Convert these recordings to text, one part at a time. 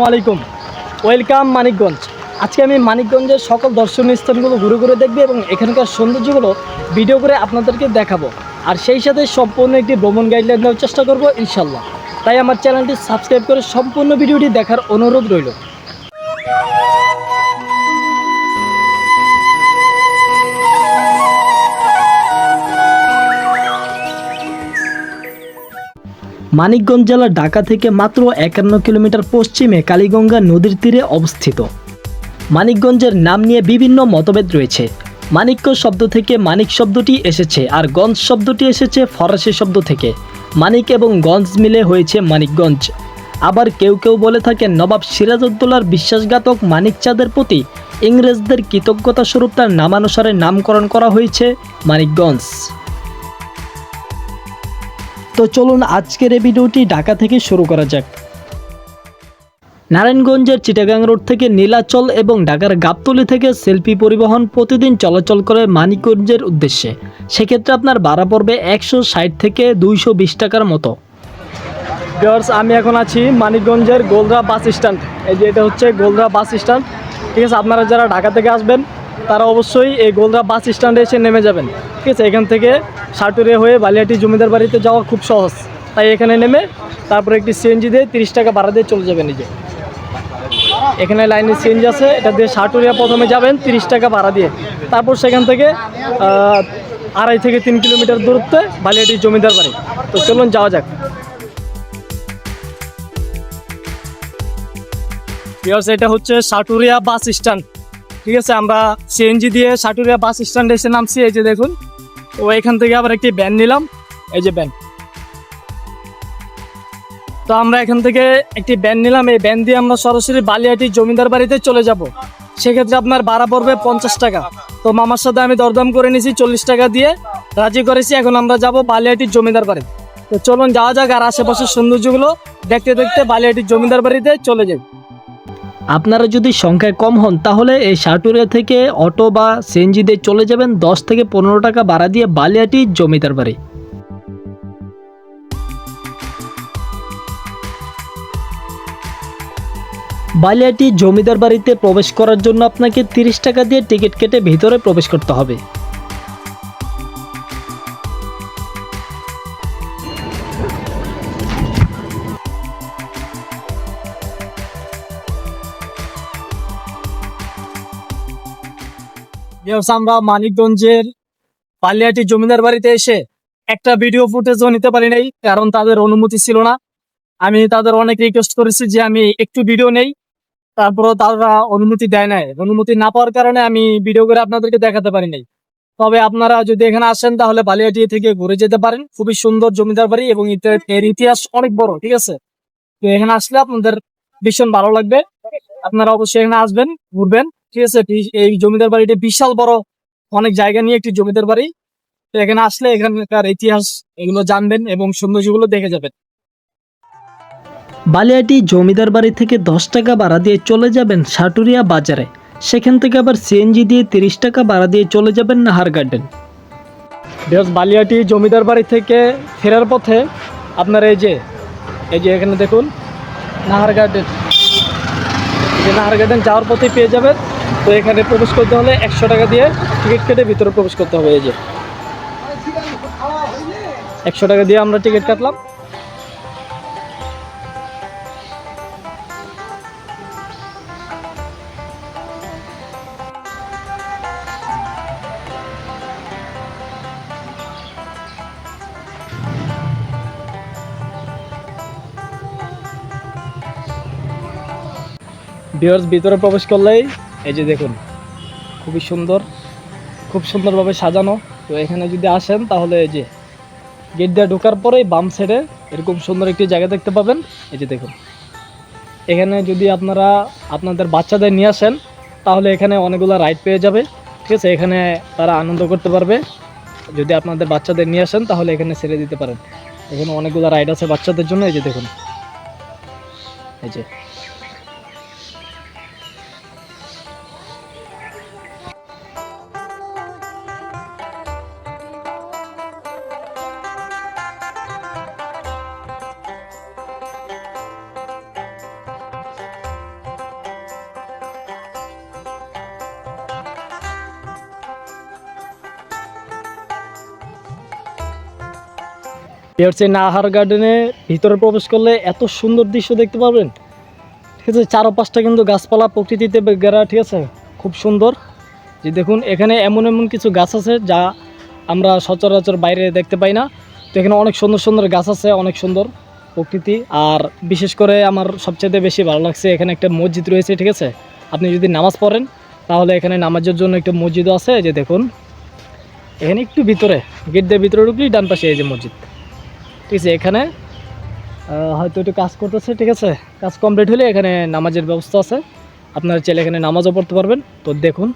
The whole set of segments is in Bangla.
আসসালামু আলাইকুম। ওয়েলকাম মানিকগঞ্জ। আজকে আমি মানিকগঞ্জের সকল দর্শনীয় স্থানগুলো ঘুরে ঘুরে দেখব এবং এখানকার সৌন্দর্যগুলো ভিডিও করে আপনাদেরকে দেখাবো। আর সেই সাথে সম্পূর্ণ একটি ভ্রমণ গাইডলাইন দেওয়ার চেষ্টা করব ইনশাল্লাহ তাই আমার চ্যানেলটি সাবস্ক্রাইব করে সম্পূর্ণ ভিডিওটি দেখার অনুরোধ রইল। মানিকগঞ্জ জেলা ঢাকা থেকে মাত্র একান্ন কিলোমিটার পশ্চিমে কালীগঙ্গা নদীর তীরে অবস্থিত। মানিকগঞ্জের নাম নিয়ে বিভিন্ন মতভেদ রয়েছে। মানিক্য শব্দ থেকে মানিক শব্দটি এসেছে আর গঞ্জ শব্দটি এসেছে ফরাসি শব্দ থেকে। মানিক এবং গঞ্জ মিলে হয়েছে মানিকগঞ্জ। আবার কেউ কেউ বলে থাকেন নবাব সিরাজউদ্দৌলার বিশ্বাসঘাতক মানিক চাঁদের প্রতি ইংরেজদের কৃতজ্ঞতা স্বরূপ তার নামানুসারে নামকরণ করা হয়েছে মানিকগঞ্জ। তো চলুন আজকের এই ভিডিওটি ঢাকা থেকে শুরু করা যাক। নারায়ণগঞ্জের চিটাগাং রোড থেকে নীলাচল এবং ঢাকার গাবতলি থেকে সেলফি পরিবহন প্রতিদিন চলাচল করে মানিকগঞ্জের উদ্দেশ্যে। সেক্ষেত্রে আপনার ভাড়া পড়বে একশো ষাট থেকে দুইশো বিশ টাকার মতো। ভিউয়ার্স, আমি এখন আছি মানিকগঞ্জের গোলরা বাস স্ট্যান্ড। এই যে এটা হচ্ছে গোলরা বাস স্ট্যান্ড। ঠিক আছে, আপনারা যারা ঢাকা থেকে আসবেন তারা অবশ্যই এই গোলরা বাস স্ট্যান্ডে এসে নেমে যাবেন। ঠিক আছে, এখান থেকে সাটুরে হয়ে বালিয়াটি জমিদার বাড়িতে যাওয়া খুব সহজ। তাই এখানে নেমে তারপরে একটি সিএনজি দিয়ে তিরিশ টাকা ভাড়া দিয়ে চলে যাবেন নিজে এখানে লাইনে সিএনজি আছে, এটা দিয়ে সাটুরিয়া প্রথমে যাবেন, তিরিশ টাকা ভাড়া দিয়ে। তারপর সেখান থেকে আড়াই থেকে তিন কিলোমিটার দূরত্বে বালিয়াটি জমিদার বাড়ি। তো চলুন যাওয়া যাক। এটা হচ্ছে সাটুরিয়া বাস স্ট্যান্ড। ঠিক আছে, আমরা সিএনজি দিয়ে সাটুরিয়া বাস স্ট্যান্ডে এসে নামছি, এই যে দেখুন। ও এখান থেকে আবার একটি ব্যান নিলাম, এই যে ব্যান তো আমরা এখান থেকে একটি ব্যান নিলাম, এই ব্যান দিয়ে আমরা সরাসরি বালিয়াটি জমিদার বাড়িতে চলে যাব। সেক্ষেত্রে আপনার ভাড়া পড়বে পঞ্চাশ টাকা। তো মামার সাথে আমি দরদাম করে নিয়েছি চল্লিশ টাকা দিয়ে, রাজি করেছি, এখন আমরা যাব বালিয়াটি জমিদার বাড়ি। তো চলুন, যাওয়া যাক, আর আশেপাশের সৌন্দর্যগুলো দেখতে দেখতে বালিয়াটি জমিদার বাড়িতে চলে যাই। আপনারা যদি সংখ্যায় কম হন, তাহলে এই সাটুরিয়া থেকে অটো বা সিএনজি দিয়ে চলে যাবেন দশ থেকে পনেরো টাকা ভাড়া দিয়ে বালিয়াটি জমিদার বাড়ি। বালিয়াটি জমিদার বাড়িতে প্রবেশ করার জন্য আপনাকে তিরিশ টাকা দিয়ে টিকিট কেটে ভিতরে প্রবেশ করতে হবে। আমরা মানিকগঞ্জের পালিয়াটি জমিদার বাড়িতে এসে একটা ভিডিও ফুটেজও নিতে পারি নাই, কারণ তাদের অনুমতি ছিল না। আমি তাদের অনেক রিকোয়েস্ট করেছি যে আমি একটু ভিডিও নেই, তারপরও তারা অনুমতি দেয় নাই। অনুমতি না পাওয়ার কারণে আমি ভিডিও করে আপনাদেরকে দেখাতে পারি নাই। তবে আপনারা যদি এখানে আসেন, তাহলে বালিয়াটি থেকে ঘুরে যেতে পারেন। খুবই সুন্দর জমিদার বাড়ি এবং এর ইতিহাস অনেক বড়, ঠিক আছে? তো এখানে আসলে আপনাদের ভীষণ ভালো লাগবে। আপনারা অবশ্যই এখানে আসবেন, ঘুরবেন। ঠিক আছে এই জমিদার বাড়িটি বিশাল বড়। অনেক জায়গা নিয়ে একটি জমিদার বাড়ি। তো এখানে আসলে এখানকার ইতিহাস এগুলো জানবেন এবং সৌন্দর্যগুলো দেখে যাবেন। বালিয়াটি জমিদার বাড়ি থেকে দশ টাকা ভাড়া দিয়ে চলে যাবেন সাটুরিয়া বাজারে। সেখান থেকে আবার সিএনজি দিয়ে তিরিশ টাকা ভাড়া দিয়ে চলে যাবেন নাহার গার্ডেন। বালিয়াটি জমিদার বাড়ি থেকে ফেরার পথে আপনার এই যে এই যে এখানে দেখুন নাহার গার্ডেন। যে নাহার গার্ডেন যাওয়ার পথে পেয়ে যাবেন। তো এখানে প্রবেশ করতে হলে একশো টাকা দিয়ে টিকিট কেটে ভিতরে প্রবেশ করতে হবে, এই যে। একশো টাকা দিয়ে আমরা টিকিট কাটলাম। বিয়ার্স ভিতরে প্রবেশ করলেই এই যে দেখুন, খুবই সুন্দর, খুব সুন্দরভাবে সাজানো। তো এখানে যদি আসেন, তাহলে এই যে গেট দিয়ে ঢোকার পরেই বাম সাইডে এরকম সুন্দর একটি জায়গা দেখতে পাবেন। এই যে দেখুন, এখানে যদি আপনারা আপনাদের বাচ্চাদের নিয়ে আসেন, তাহলে এখানে অনেকগুলো রাইড পেয়ে যাবে। ঠিক আছে, এখানে তারা আনন্দ করতে পারবে। যদি আপনাদের বাচ্চাদের নিয়ে আসেন, তাহলে এখানে ছেড়ে দিতে পারেন। এখানে অনেকগুলো রাইড আছে বাচ্চাদের জন্য। এই যে দেখুন, এই যে হচ্ছে নাহার গার্ডেনে ভিতরে প্রবেশ করলে এত সুন্দর দৃশ্য দেখতে পাবেন ঠিক আছে, চারপাশটা কিন্তু গাছপালা, প্রকৃতিতে ঘেরা, ঠিক আছে? খুব সুন্দর। যে দেখুন, এখানে এমন এমন কিছু গাছ আছে যা আমরা সচরাচর বাইরে দেখতে পাই না। তো এখানে অনেক সুন্দর সুন্দর গাছ আছে, অনেক সুন্দর প্রকৃতি। আর বিশেষ করে আমার সবচেয়ে বেশি ভালো লাগছে এখানে একটা মসজিদ রয়েছে, ঠিক আছে? আপনি যদি নামাজ পড়েন, তাহলে এখানে নামাজের জন্য একটা মসজিদও আছে। যে দেখুন, এখানে একটু ভিতরে, গেট দিয়ে ভিতরে ঢুকলেই ডান পাশে এই যে মসজিদ। ঠিক আছে এখানে হয়তো একটু কাজ করতেছে, ঠিক আছে? কাজ কমপ্লিট হলে এখানে নামাজের ব্যবস্থা আছে। আপনারা চাইলে এখানে নামাজও পড়তে পারবেন। তো দেখুন।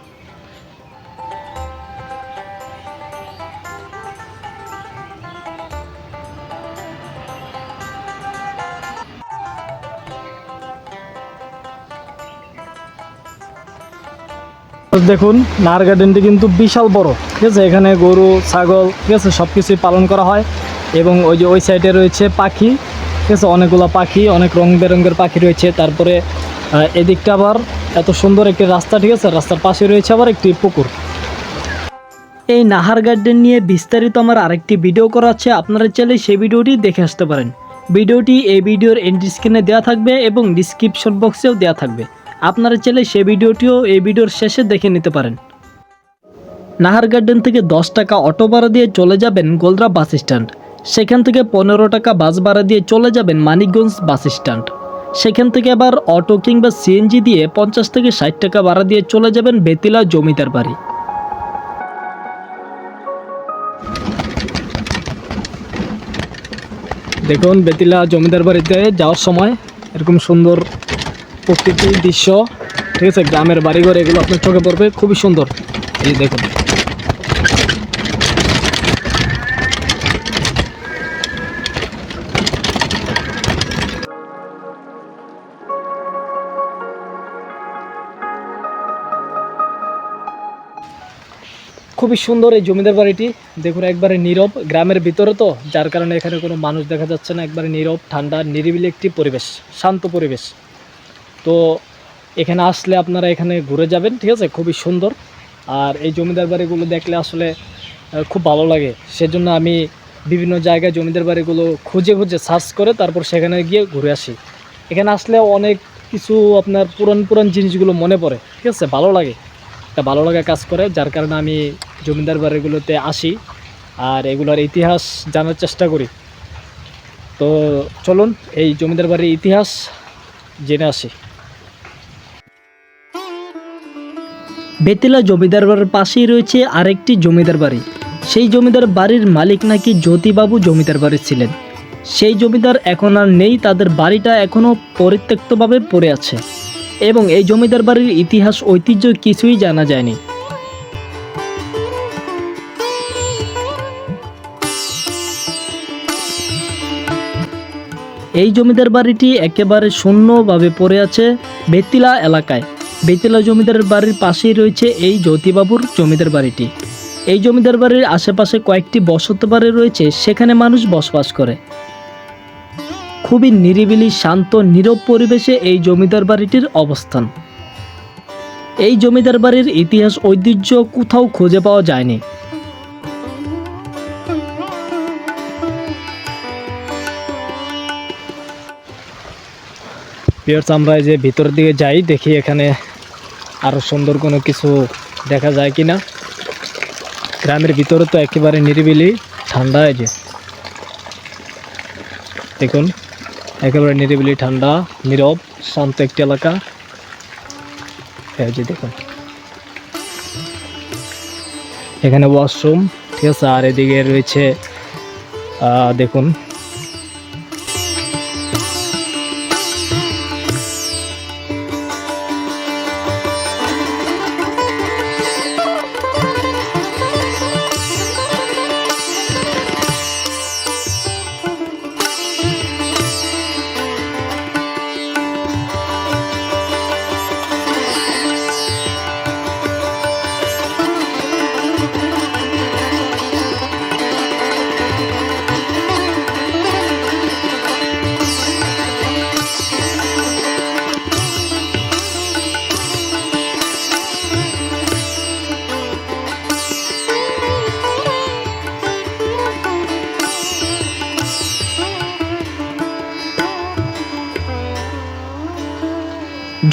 দেখুন, নার গার্ডেনটি কিন্তু বিশাল বড়। ঠিক আছে? এখানে গরু, ছাগল, ঠিক আছে? সব কিছুই পালন করা হয়। এবং ওই যে ওই সাইডে রয়েছে পাখি, ঠিক আছে? অনেকগুলো পাখি, অনেক রং বেরঙের পাখি রয়েছে। তারপরে এদিকটা আবার এত সুন্দর একটি রাস্তা, ঠিক আছে? রাস্তার পাশে রয়েছে আবার একটি পুকুর। এই নাহার গার্ডেন নিয়ে বিস্তারিত আমার আরেকটি ভিডিও করা আছে। আপনারা চাইলে সেই ভিডিওটি দেখে আসতে পারেন। ভিডিওটি এই ভিডিওর এন্ড স্ক্রিনে দেওয়া থাকবে এবং ডিসক্রিপশন বক্সেও দেওয়া থাকবে। আপনারা চাইলে সেই ভিডিওটিও এই ভিডিওর শেষে দেখে নিতে পারেন। নাহার গার্ডেন থেকে দশ টাকা অটো ভাড়া দিয়ে চলে যাবেন গোলরা বাস স্ট্যান্ড। সেখান থেকে পনেরো টাকা বাস ভাড়া দিয়ে চলে যাবেন মানিকগঞ্জ বাস স্ট্যান্ড। সেখান থেকে আবার অটো কিংবা সিএনজি দিয়ে পঞ্চাশ থেকে ষাট টাকা ভাড়া দিয়ে চলে যাবেন বেতিলা জমিদার বাড়ি। দেখুন, বেতিলা জমিদার বাড়িতে যাওয়ার সময় এরকম সুন্দর প্রকৃতির দৃশ্য, ঠিক আছে? গ্রামের বাড়িঘর, এগুলো আপনার চোখে পড়বে, খুবই সুন্দর। এই দেখুন। খুবই সুন্দর এই জমিদার বাড়িটি। দেখুন, একবারে নীরব, গ্রামের ভিতরে তো, যার কারণে এখানে কোনো মানুষ দেখা যাচ্ছে না, একবারে নীরব, ঠান্ডা, নিরিবিলি একটি পরিবেশ, শান্ত পরিবেশ। তো এখানে আসলে আপনারা এখানে ঘুরে যাবেন, ঠিক আছে? খুবই সুন্দর। আর এই জমিদার বাড়িগুলো দেখলে আসলে খুব ভালো লাগে। সেজন্য আমি বিভিন্ন জায়গায় জমিদার বাড়িগুলো খুঁজে খুঁজে সার্চ করে তারপর সেখানে গিয়ে ঘুরে আসি। এখানে আসলে অনেক কিছু আপনার পুরান পুরান জিনিসগুলো মনে পড়ে, ঠিক আছে? ভালো লাগে। একটা ভালো লাগা কাজ করে, যার কারণে আমি জমিদার বাড়িগুলোতে আসি আর এগুলোর ইতিহাস জানার চেষ্টা করি। তো চলুন এই জমিদার বাড়ির ইতিহাস জেনে আসি। বেতিলা জমিদার বাড়ির পাশেই রয়েছে আরেকটি জমিদার বাড়ি। সেই জমিদার বাড়ির মালিক নাকি জ্যোতিবাবু জমিদার বাড়ি ছিলেন। সেই জমিদার এখন আর নেই, তাদের বাড়িটা এখনও পরিত্যক্তভাবে পড়ে আছে। এবং এই জমিদার বাড়ির ইতিহাস, ঐতিহ্য কিছুই জানা যায়নি। এই জমিদার বাড়িটি একেবারে শূন্যভাবে পড়ে আছে বেতিলা এলাকায়। বেতিলা জমিদারের বাড়ির পাশেই রয়েছে এই জ্যোতিবাবুর জমিদার বাড়িটি। এই জমিদার বাড়ির আশেপাশে কয়েকটি বসত বাড়ি রয়েছে, সেখানে মানুষ বসবাস করে। খুবই নিরিবিলি, শান্ত, নীরব পরিবেশে এই জমিদার বাড়িটির অবস্থান। এই জমিদার বাড়ির ইতিহাস, ঐতিহ্য কোথাও খুঁজে পাওয়া যায়নি। পিয়ার্স আমরা যে ভিতরের দিকে যাই, দেখি এখানে আরও সুন্দর কোনো কিছু দেখা যায় কি না গ্রামের ভিতরে তো একেবারে নিরিবিলি, ঠান্ডা এই যে। দেখুন, একেবারে নিরিবিলি, ঠান্ডা, নীরব, শান্ত একটি এলাকা। এই যে দেখুন। এখানে ওয়াশরুম ঠিক আছে? আর এদিকে রয়েছে দেখুন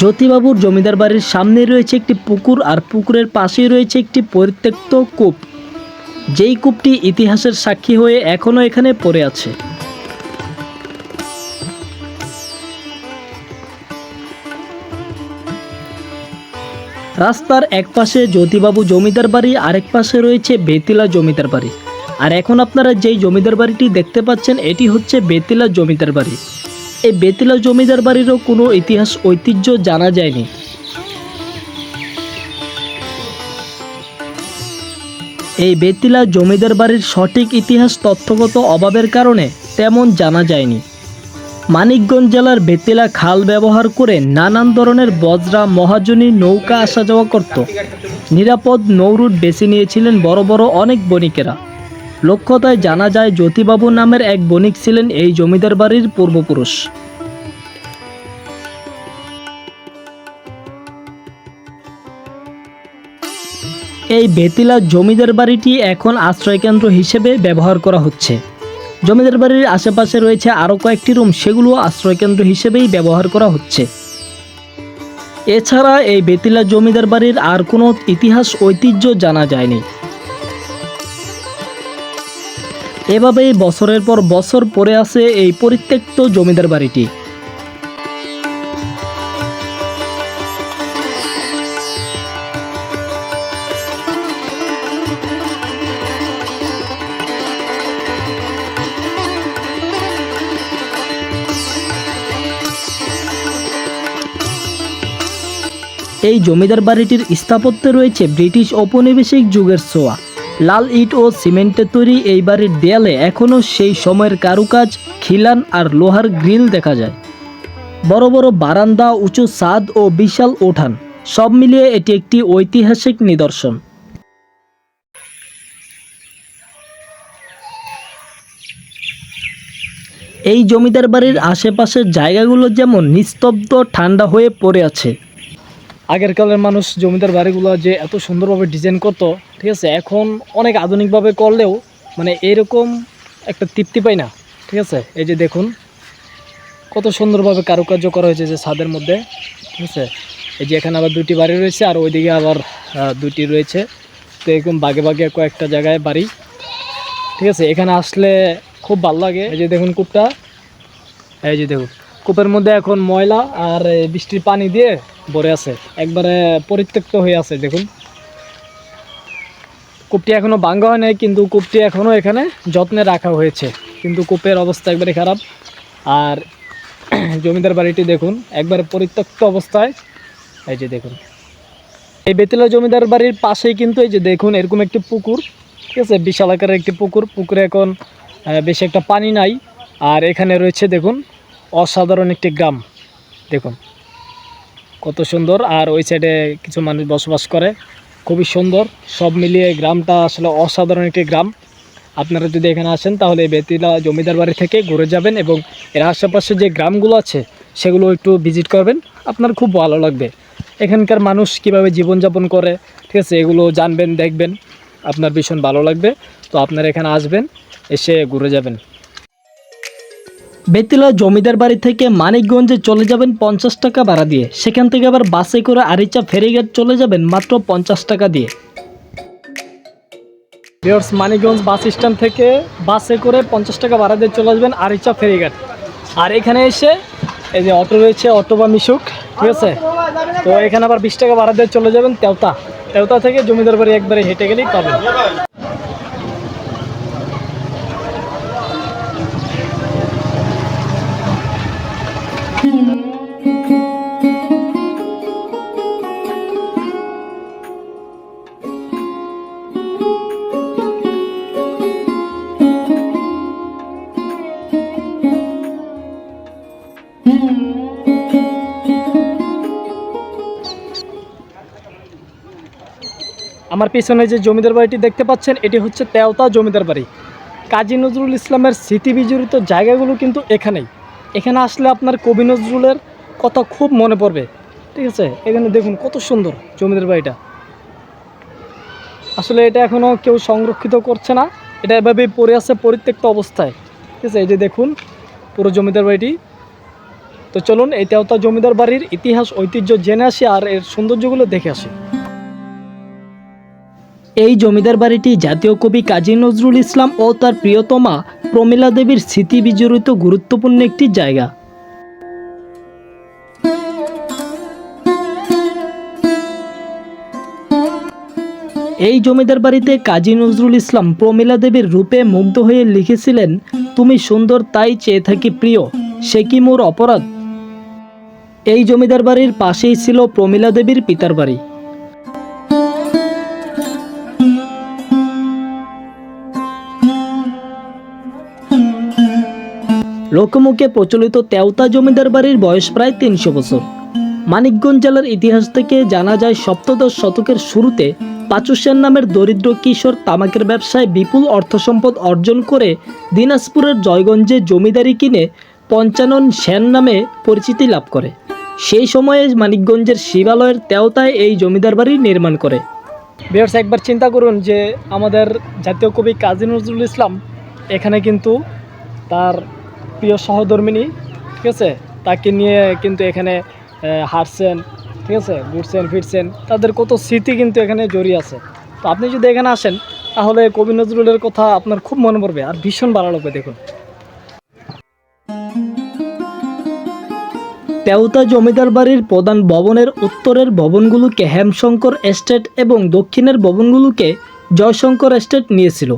জ্যোতিবাবুর জমিদার বাড়ির সামনে রয়েছে একটি পুকুর আর পুকুরের পাশেই রয়েছে একটি পরিত্যক্ত কূপ। যেই কূপটি ইতিহাসের সাক্ষী হয়ে এখনও এখানে পড়ে আছে। রাস্তার এক পাশে জ্যোতিবাবু জমিদার বাড়ি, আরেক পাশে রয়েছে বেতিলা জমিদার বাড়ি। আর এখন আপনারা যেই জমিদার বাড়িটি দেখতে পাচ্ছেন, এটি হচ্ছে বেতিলা জমিদার বাড়ি। এই বেতিলা জমিদার বাড়িরও কোনো ইতিহাস, ঐতিহ্য জানা যায়নি। এই বেতিলা জমিদার বাড়ির সঠিক ইতিহাস তথ্যগত অভাবের কারণে তেমন জানা যায়নি। মানিকগঞ্জ জেলার বেতিলা খাল ব্যবহার করে নানান ধরনের বজরা, মহাজনী, নৌকা আসা যাওয়া করত। নিরাপদ নৌরুট বেছে নিয়েছিলেন বড় বড় অনেক বণিকেরা। লক্ষ্যতায় জানা যায় জ্যোতিবাবু নামের এক বণিক ছিলেন এই জমিদার বাড়ির পূর্বপুরুষ। এই বেতিলা জমিদার বাড়িটি এখন আশ্রয়কেন্দ্র হিসেবে ব্যবহার করা হচ্ছে। জমিদার বাড়ির আশেপাশে রয়েছে আরও কয়েকটি রুম সেগুলো আশ্রয়কেন্দ্র হিসেবেই ব্যবহার করা হচ্ছে। এছাড়া এই বেতিলা জমিদার বাড়ির আর কোনো ইতিহাস ঐতিহ্য জানা যায়নি। এভাবেই বছরের পর বছর পরে আছে এই পরিত্যক্ত জমিদার বাড়িটি। এই জমিদার বাড়িটির স্থাপত্যে রয়েছে ব্রিটিশ ঔপনিবেশিক যুগের ছোঁয়া। লাল ইট ও সিমেন্টের তৈরি এই বাড়ির দেয়ালে এখনও সেই সময়ের কারুকাজ, খিলান আর লোহার গ্রিল দেখা যায়। বড় বড় বারান্দা, উঁচু ছাদ ও বিশাল ওঠান সব মিলিয়ে এটি একটি ঐতিহাসিক নিদর্শন। এই জমিদার বাড়ির আশেপাশের জায়গাগুলো যেমন নিস্তব্ধ, ঠান্ডা হয়ে পড়ে আছে। আগের কালের মানুষ জমিদার বাড়িগুলো যে এত সুন্দরভাবে ডিজাইন করতো ঠিক আছে, এখন অনেক আধুনিকভাবে করলেও মানে এরকম একটা তৃপ্তি পাই না, ঠিক আছে? এই যে দেখুন, কত সুন্দরভাবে কারুকার্য করা হয়েছে যে ছাদের মধ্যে, ঠিক আছে? এই যে এখানে আবার দুটি বাড়ি রয়েছে আর ওইদিকে আবার দুটি রয়েছে। তো এরকম বাগে বাগে কয়েকটা জায়গায় বাড়ি, ঠিক আছে? এখানে আসলে খুব ভালো লাগে। এই যে দেখুন কূপটা, এই যে দেখুন, কূপের মধ্যে এখন ময়লা আর বৃষ্টির পানি দিয়ে ভরে আছে, একবারে পরিত্যক্ত হয়ে আছে, দেখুন। কূপটি এখনও ভাঙ্গা হয় নাই, কিন্তু কূপটি এখনও এখানে যত্নে রাখা হয়েছে। কিন্তু কূপের অবস্থা একবারে খারাপ। আর জমিদার বাড়িটি দেখুন, একবারে পরিত্যক্ত অবস্থায়। এই যে দেখুন। এই বেতিলা জমিদার বাড়ির পাশেই কিন্তু এই যে দেখুন, এরকম একটি পুকুর। ঠিক আছে, বিশাল আকারের একটি পুকুর। পুকুরে এখন বেশি একটা পানি নাই। আর এখানে রয়েছে দেখুন, অসাধারণ একটি গ্রাম। দেখুন, কত সুন্দর। আর ওই সাইডে কিছু মানুষ বসবাস করে। খুবই সুন্দর। সব মিলিয়ে গ্রামটা আসলে অসাধারণ একটি গ্রাম। আপনারা যদি এখানে আসেন তাহলে বেতিলা জমিদার বাড়ি থেকে ঘুরে যাবেন এবং এর আশেপাশে যে গ্রামগুলো আছে সেগুলো একটু ভিজিট করবেন। আপনার খুব ভালো লাগবে। এখানকার মানুষ কীভাবে জীবনযাপন করে, ঠিক আছে, এগুলো জানবেন, দেখবেন। আপনার ভীষণ ভালো লাগবে। তো আপনারা এখানে আসবেন, এসে ঘুরে যাবেন। বেতিলা জমিদার বাড়ি থেকে মানিকগঞ্জে চলে যাবেন পঞ্চাশ টাকা ভাড়া দিয়ে। সেখান থেকে আবার বাসে করে আরিচা ফেরিঘাট চলে যাবেন মাত্র পঞ্চাশ টাকা দিয়ে। মানিকগঞ্জ বাস স্ট্যান্ড থেকে বাসে করে পঞ্চাশ টাকা ভাড়া দিয়ে চলে আসবেন আরিচা ফেরিঘাট। আর এখানে এসে এই যে অটো রয়েছে, অটো বা মিশুক, ঠিক আছে? তো এখানে আবার বিশ টাকা ভাড়া দিয়ে চলে যাবেন তেওতা তেওতা থেকে জমিদার বাড়ি একবারে হেঁটে গেলেই পাবেন। আমার পিছনে যে জমিদার বাড়িটি দেখতে পাচ্ছেন, এটি হচ্ছে তেওতা জমিদার বাড়ি। কাজী নজরুল ইসলামের স্মৃতি বিজড়িত জায়গাগুলো কিন্তু এখানেই। এখানে আসলে আপনার কবি নজরুলের কথা খুব মনে পড়বে। ঠিক আছে? এখানে দেখুন কত সুন্দর জমিদার বাড়িটা। আসলে এটা এখনও কেউ সংরক্ষিত করছে না। এটা এভাবেই পড়ে আছে পরিত্যক্ত অবস্থায়। ঠিক আছে? এই যে দেখুন পুরো জমিদার বাড়িটি। তো চলুন এই তেওতা জমিদার বাড়ির ইতিহাস, ঐতিহ্য জেনে আসি আর এর সৌন্দর্যগুলো দেখে আসি। এই জমিদার বাড়িটি জাতীয় কবি কাজী নজরুল ইসলাম ও তার প্রিয়তমা প্রমীলা দেবীর স্মৃতি বিজড়িত গুরুত্বপূর্ণ একটি জায়গা। এই জমিদার বাড়িতে কাজী নজরুল ইসলাম প্রমীলা দেবীর রূপে মুগ্ধ হয়ে লিখেছিলেন, তুমি সুন্দর, তাই চেয়ে থাকি প্রিয়, সে কি মোর অপরাধ? এই জমিদার বাড়ির পাশেই ছিল প্রমীলা দেবীর পিতার বাড়ি। লোকমুখে প্রচলিত তেওতা জমিদার বাড়ির বয়স প্রায় তিনশো বছর। মানিকগঞ্জ জেলার ইতিহাস থেকে জানা যায়, সপ্তদশ শতকের শুরুতে পাঁচু সেন নামের দরিদ্র কিশোর তামাকের ব্যবসায় বিপুল অর্থ সম্পদ অর্জন করে দিনাজপুরের জয়গঞ্জে জমিদারি কিনে পঞ্চানন সেন নামে পরিচিতি লাভ করে। সেই সময়ে মানিকগঞ্জের শিবালয়ের তেওতায় এই জমিদার বাড়ি নির্মাণ করে। বিয়ার্স একবার চিন্তা করুন যে আমাদের জাতীয় কবি কাজী নজরুল ইসলাম এখানে কিন্তু তার প্রিয় সহধর্মিনী ঠিক আছে? তাকে নিয়ে কিন্তু এখানে আহ, হাঁটছেন ঠিক আছে? ঘুরছেন ফিরছেন। তাদের কত স্মৃতি কিন্তু এখানে জড়িয়ে আছে। তো আপনি যদি এখানে আসেন তাহলে কবি নজরুলের কথা আপনার খুব মনে পড়বে আর ভীষণ ভালো লাগবে দেখুন। তেওতা জমিদার বাড়ির প্রধান ভবনের উত্তরের ভবনগুলোকে হেমশঙ্কর এস্টেট এবং দক্ষিণের ভবনগুলোকে জয়শঙ্কর এস্টেট নিয়েছিল।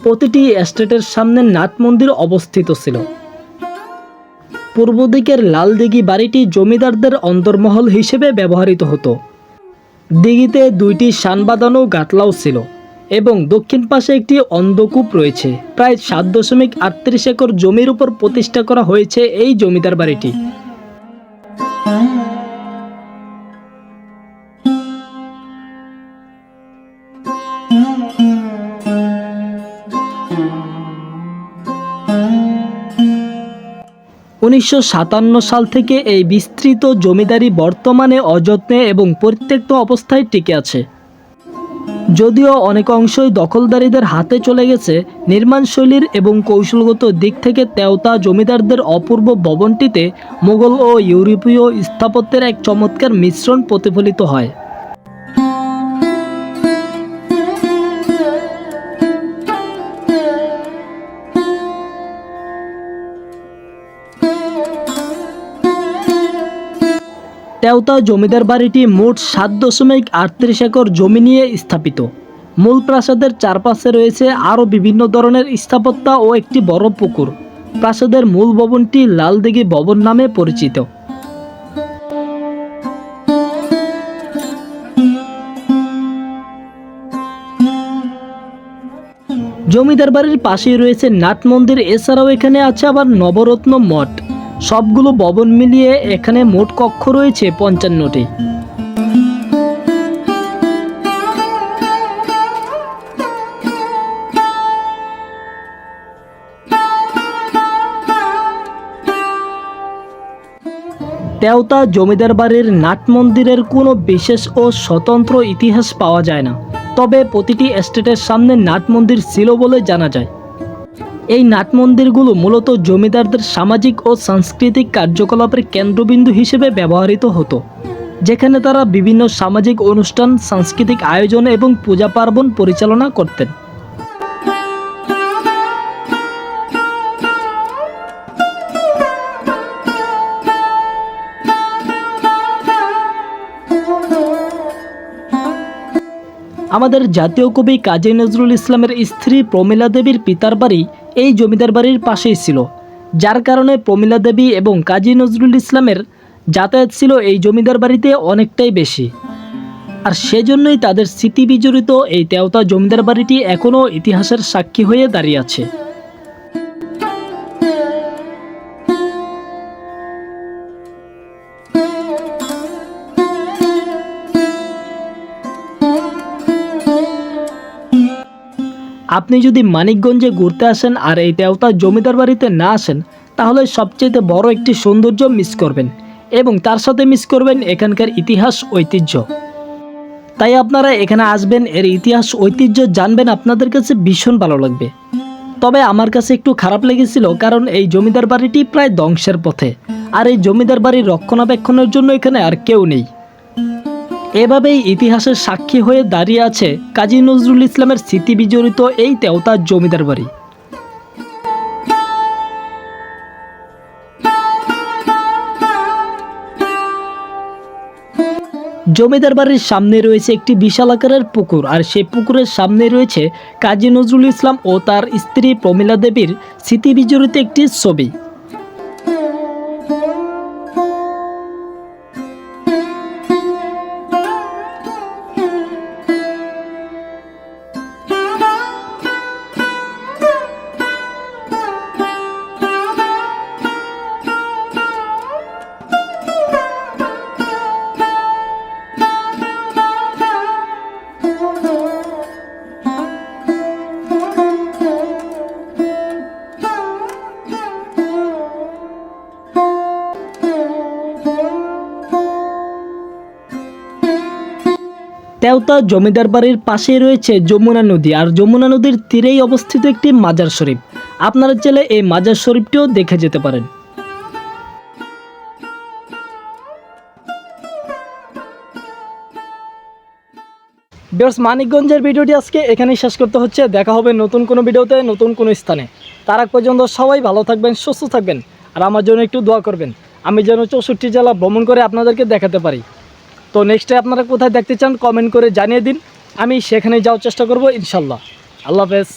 প্রতিটি এস্টেটের সামনে নাট মন্দির অবস্থিত ছিল। পূর্ব দিকের লাল দিঘি বাড়িটি জমিদারদের অন্তর্মহল হিসেবে ব্যবহৃত হতো। দিঘিতে দুইটি সান বাঁধানো গাটলাও ছিল এবং দক্ষিণ পাশে একটি অন্ধকূপ রয়েছে। প্রায় সাত দশমিক আটত্রিশ একর জমির উপর প্রতিষ্ঠা করা হয়েছে এই জমিদার বাড়িটি। উনিশশো সাতান্ন সাল থেকে এই বিস্তৃত জমিদারি বর্তমানে অযত্নে এবং পরিত্যক্ত অবস্থায় টিকে আছে। যদিও অনেক অংশই দখলদারীদের হাতে চলে গেছে, নির্মাণশৈলীর এবং কৌশলগত দিক থেকে তেওতা জমিদারদের অপূর্ব ভবনটিতে মোগল ও ইউরোপীয় স্থাপত্যের এক চমৎকার মিশ্রণ প্রতিফলিত হয়। তেওতা জমিদার বাড়িটি মোট সাত দশমিক আটত্রিশ একর জমি নিয়ে স্থাপিত। মূল প্রাসাদের চারপাশে রয়েছে আরও বিভিন্ন ধরনের স্থাপত্য ও একটি বড় পুকুর। প্রাসাদের মূল ভবনটি লালদিঘি ভবন নামে পরিচিত। জমিদার বাড়ির পাশেই রয়েছে নাট মন্দির। এছাড়াও এখানে আছে আবার নবরত্ন মঠ। সবগুলো ভবন মিলিয়ে এখানে মোট কক্ষ রয়েছে পঞ্চান্নটি। তেওতা জমিদার বাড়ির নাট মন্দিরের কোনো বিশেষ ও স্বতন্ত্র ইতিহাস পাওয়া যায় না। তবে প্রতিটি এস্টেটের সামনে নাট মন্দির ছিল বলে জানা যায়। এই নাট মন্দিরগুলো মূলত জমিদারদের সামাজিক ও সাংস্কৃতিক কার্যকলাপের কেন্দ্রবিন্দু হিসেবে ব্যবহৃত হতো, যেখানে তারা বিভিন্ন সামাজিক অনুষ্ঠান, সাংস্কৃতিক আয়োজন এবং পূজা পার্বণ পরিচালনা করতেন। আমাদের জাতীয় কবি কাজী নজরুল ইসলামের স্ত্রী প্রমীলা দেবীর পিতার বাড়ি এই জমিদার বাড়ির পাশেই ছিল। যার কারণে প্রমীলা দেবী এবং কাজী নজরুল ইসলামের যাতায়াত ছিল এই জমিদার বাড়িতে অনেকটাই বেশি। আর সেজন্যই তাদের স্মৃতি বিজড়িত এই তেওতা জমিদার বাড়িটি এখনও ইতিহাসের সাক্ষী হয়ে দাঁড়িয়ে আছে। আপনি যদি মানিকগঞ্জে ঘুরতে আসেন আর এই তেওতা জমিদার বাড়িতে না আসেন, তাহলে সবচেয়ে বড় একটি সৌন্দর্য মিস করবেন এবং তার সাথে মিস করবেন এখানকার ইতিহাস ঐতিহ্য। তাই আপনারা এখানে আসবেন, এর ইতিহাস ঐতিহ্য জানবেন আপনাদের কাছে ভীষণ ভালো লাগবে। তবে আমার কাছে একটু খারাপ লেগেছিল কারণ এই জমিদার বাড়িটি প্রায় ধ্বংসের পথে, আর এই জমিদার বাড়ির রক্ষণাবেক্ষণের জন্য এখানে আর কেউ নেই। এভাবেই ইতিহাসের সাক্ষী হয়ে দাঁড়িয়ে আছে কাজী নজরুল ইসলামের স্মৃতি বিজড়িত এই তেওতার জমিদার বাড়ি। জমিদার বাড়ির সামনে রয়েছে একটি বিশাল আকারের পুকুর আর সেই পুকুরের সামনে রয়েছে কাজী নজরুল ইসলাম ও তার স্ত্রী প্রমিলা দেবীর স্মৃতি বিজড়িত একটি ছবি। তেওতা জমিদার বাড়ির পাশেই রয়েছে যমুনা নদী আর যমুনা নদীর তীরেই অবস্থিত একটি মাজার শরীফ। আপনারা চাইলে এই মাজার শরীফটিও দেখে যেতে পারেন। বেশ মানিকগঞ্জের ভিডিওটি আজকে এখানেই শেষ করতে হচ্ছে। দেখা হবে নতুন কোনো ভিডিওতে, নতুন কোনো স্থানে। তার আগ পর্যন্ত সবাই ভালো থাকবেন, সুস্থ থাকবেন। আর আমার জন্য একটু দোয়া করবেন। আমি যেন চৌষট্টি জেলা ভ্রমণ করে আপনাদেরকে দেখাতে পারি। তো নেক্সটে আপনারা কোথায় দেখতে চান কমেন্ট করে জানিয়ে দিন। আমি সেখানে যাওয়ার চেষ্টা করব, ইনশাল্লাহ। আল্লাহ হাফেজ।